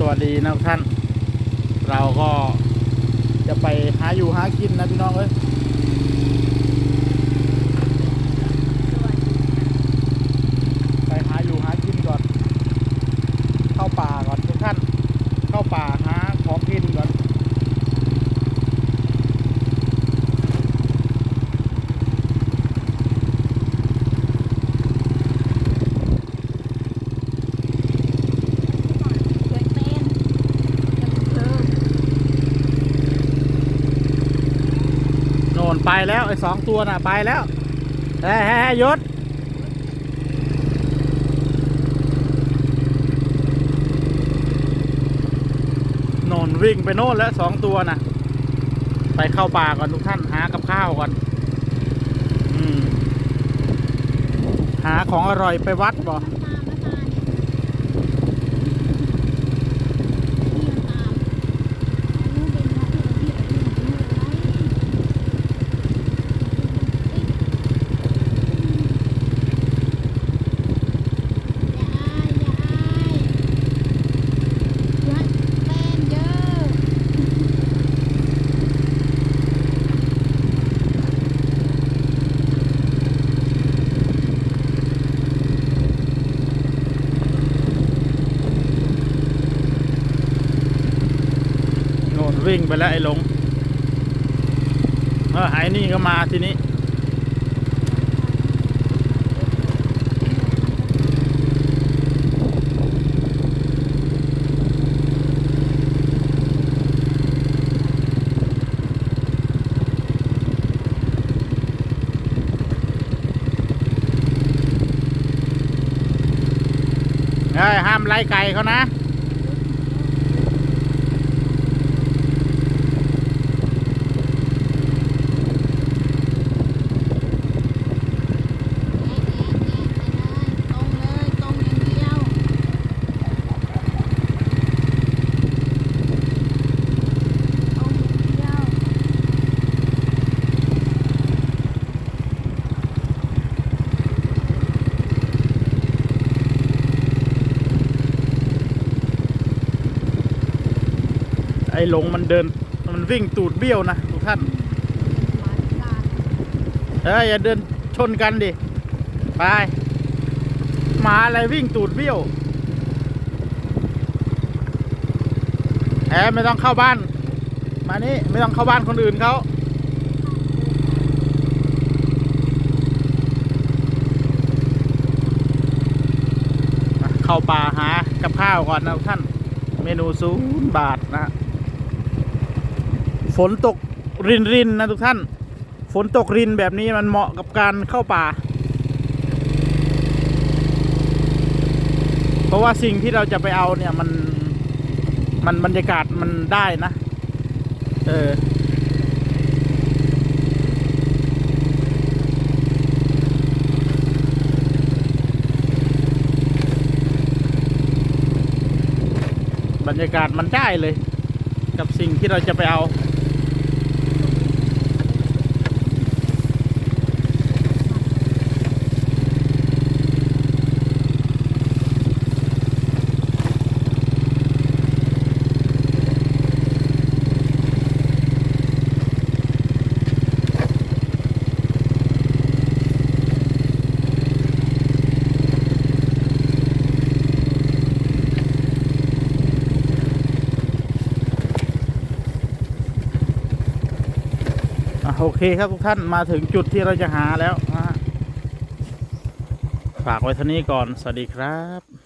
สวัสดีนะทุกท่าน เราก็จะไปหาอยู่หากินนะพี่น้องเอ้ยไปหาอยู่หากินก่อน เข้าป่าก่อนทุกท่าน เข้าป่าหาของกินก่อน เคยเป็นจะเพิ่ม โน่นไปแล้วไอ้สองตัวน่ะไปแล้วเฮ้ยยศโนนวิ่งไปโน่นแล้วสองตัวน่ะ ไปเข้าป่าก่อนทุกท่านหากับข้าวก่อนอหาของอร่อยไปวัดบ่ ตามมาตาเนี่ยนี่ตามอันนู้นเป็นวัดที่เราที่เราที่เรายายยายยัดแป้งเยอะ โน่น วิ่งไปแล้วไอ้หลงเออหายนี่ก็มาทีนี้ เฮ้ยห้ามไล่ไก่เขานะ ตรงเลยตรงอย่างเดียวตรงอย่างเดียว ไอ้หลงมันเดิน มันวิ่งตูดเบี้ยวนะทุกท่านเอ้ยอย่าเดินชนกันดิ ไปหมาอะไรวิ่งตูดเบี้ยวแอบไม่ต้องเข้าบ้าน มานี่ไม่ต้องเข้าบ้านคนอื่นเขาเข้าป่าหากับข้าวก่อนนะท่าน เมนูศูนย์บาทนะฮะ ฝนตกรินรินๆนะทุกท่าน ฝนตกรินแบบนี้มันเหมาะกับการเข้าป่า เพราะว่าสิ่งที่เราจะไปเอาเนี่ยมันมันบรรยากาศมันได้นะ เออบรรยากาศมันได้เลย กับสิ่งที่เราจะไปเอา โอเคครับทุกท่านมาถึงจุดที่เราจะหาแล้วนะฮะฝากไว้ท่านี้ก่อน สวัสดีครับ